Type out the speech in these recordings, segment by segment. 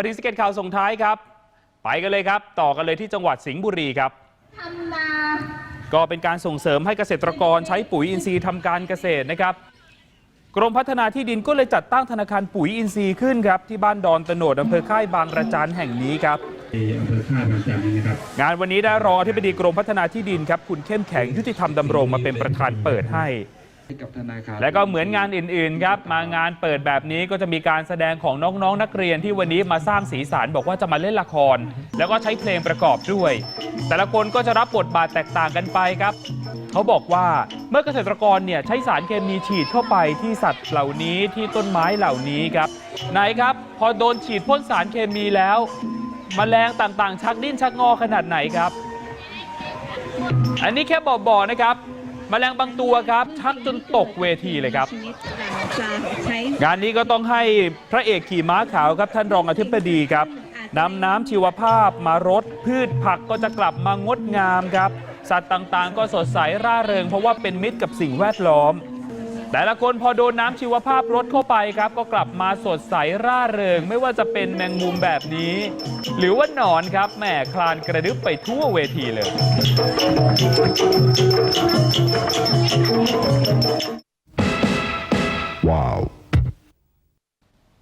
มาถึงสเก็ตข่าวส่งท้ายครับ ไปกันเลยครับ ต่อกันเลยที่จังหวัดสิงห์บุรีครับทำนาก็เป็นการส่งเสริมให้เกษตรกรใช้ปุ๋ยอินทรีย์ทำการเกษตรนะครับ กรมพัฒนาที่ดินก็เลยจัดตั้งธนาคารปุ๋ยอินทรีย์ขึ้นครับที่บ้านดอนตโนดอำเภอค่ายบางระจันแห่งนี้ครับ ที่อำเภอท่าบางจันทร์นะครับงานวันนี้ได้รองอธิบดีกรมพัฒนาที่ดินครับคุณเข้มแข็งยุติธรรมดำรงมาเป็นประธานเปิดให้ ให้กับธนาคารและก็เหมือนงานอื่นๆครับมางานเปิดแบบนี้ก็จะมีการแสดงของน้องๆนักเรียนที่วันนี้มาสร้างสีสันบอกว่าจะมาเล่นละคร แล้วก็ใช้เพลงประกอบด้วย แต่ละคนก็จะรับบทบาทแตกต่างกันไปครับ เขาบอกว่าเมื่อเกษตรกรเนี่ยใช้สารเคมีฉีดเข้าไปที่สัตว์เหล่านี้ที่ต้นไม้เหล่านี้ครับไหนครับ พอโดนฉีดพ่นสารเคมีแล้วมแมลงต่างๆ ชักดิ้นชักงอขนาดไหนครับ อันนี้แค่บอกๆนะครับ แมลงบางตัวครับชักจนตกเวทีเลยครับ งานนี้ก็ต้องให้พระเอกขี่ม้าขาวครับ ท่านรองอธิบดีครับนำน้ำชีวภาพมารดพืชผักก็จะกลับมางดงามครับ สัตว์ต่างๆ ก็สดใสร่าเริง เพราะว่าเป็นมิตรกับสิ่งแวดล้อม แต่ละคนพอโดนน้ำชีวภาพรดเข้าไปครับ ก็กลับมาสดใสร่าเริง ไม่ว่าจะเป็นแมงมุมแบบนี้ หรือว่าหนอนครับแหมคลานกระดึบไปทั่วเวทีเลย ว้าว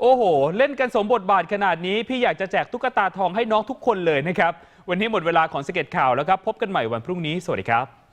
โอ้โห เล่นกันสมบทบาทขนาดนี้ พี่อยากจะแจกตุ๊กตาทองให้น้องทุกคนเลยนะครับ วันนี้หมดเวลาของสเก็ตข่าวแล้วครับ พบกันใหม่วันพรุ่งนี้ สวัสดีครับ